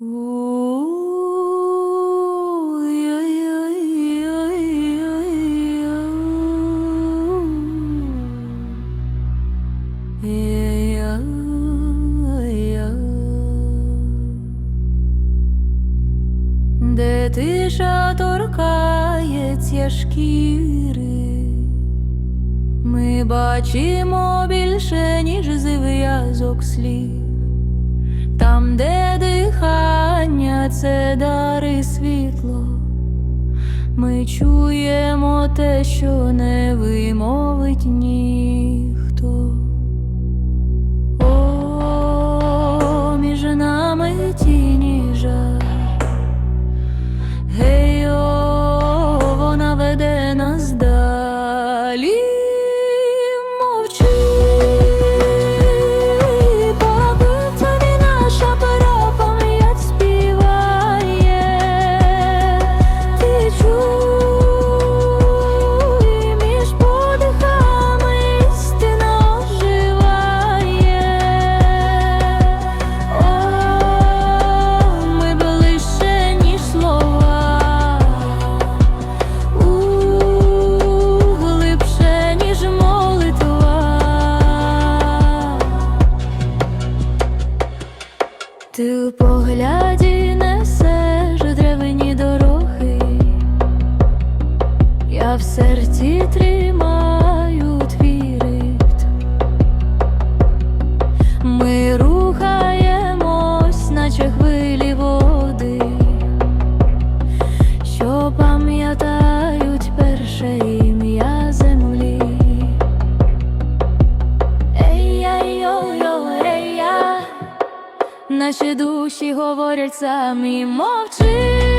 Де тиша торкається шкіри, ми бачимо більше, ніж зв'язок слів. Там, де це дари світло, ми чуємо те, що не вимовить ніхто. Ти в погляді несеш древні дороги, я в серці тримаю наші душі говорять самі мовчи.